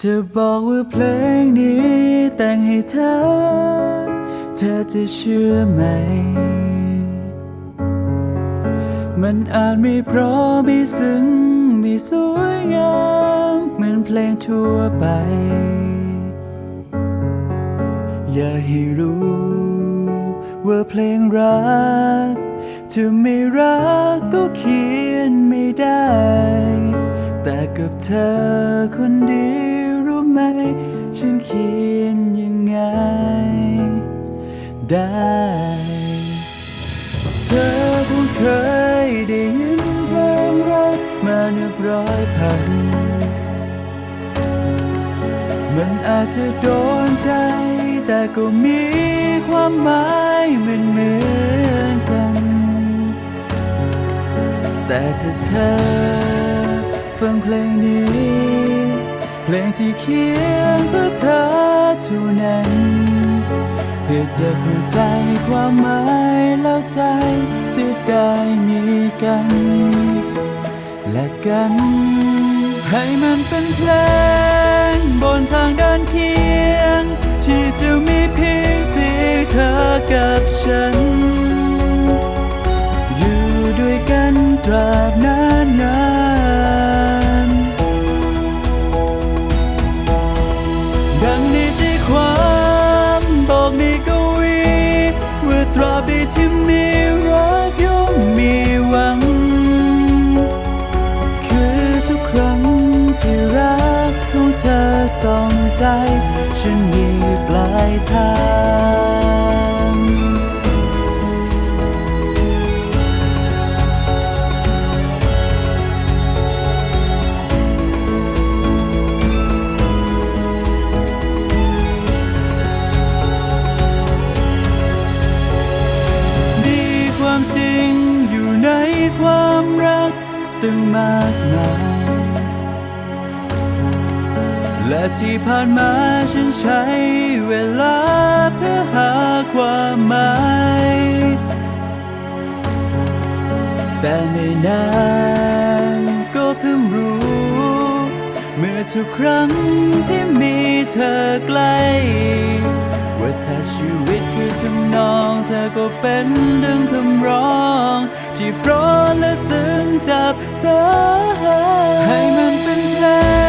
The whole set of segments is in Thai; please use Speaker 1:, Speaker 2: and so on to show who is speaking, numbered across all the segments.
Speaker 1: จะบอกว่าเพลงนี้แต่งให้เธอ เธอจะเชื่อไหม มันอาจไม่เพราะไม่ซึ้งไม่สวยงามเหมือนเพลงทั่วไป อย่าให้รู้ ว่าเพลงรักจะไม่รักก็เขียนไม่ได้ แต่กับเธอคนเดียว ฉันเขียนยังไง ได้ เธอคงเคยได้ยินเพลงรักมานับร้อยพัน มันอาจจะโดนใจ แต่ก็มีความหมายเหมือนเหมือนกัน แต่ถ้าเธอฟังเพลงนี้ เพลงที่เขียนเพื่อเธอเท่านั้นเพื่อจะเข้าใจความหมายแล้วใจจะได้มีกัน และกัน ให้มันเป็นเพลงบนทางเดินเคียง ใจ ฉันมีปลายทางมีความจริงอยู่ในความรักตั้งมากมาย ที่ผ่านมาฉันใช้เวลาเพื่อหาความหมายแต่ไม่นานก็เพิ่งรู้ เมื่อทุกครั้งที่มีเธอใกล้ว่าถ้าชีวิตคือทำนองเธอก็เป็นดังคำร้อง ที่พราะและซึ้งจับเธอให้มันเป็นเพลง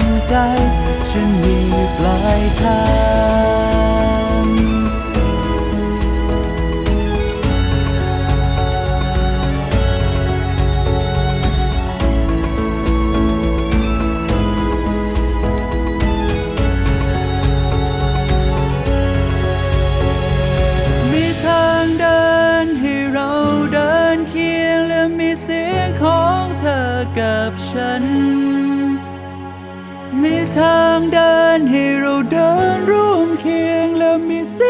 Speaker 1: ส่องใจ ฉันมีปลายทางมีทางเดินให้เราเดินเคียงและมีเสียงของเธอกับฉัน มีทางเดินให้เราเดินร่วมเคียงและมีเสี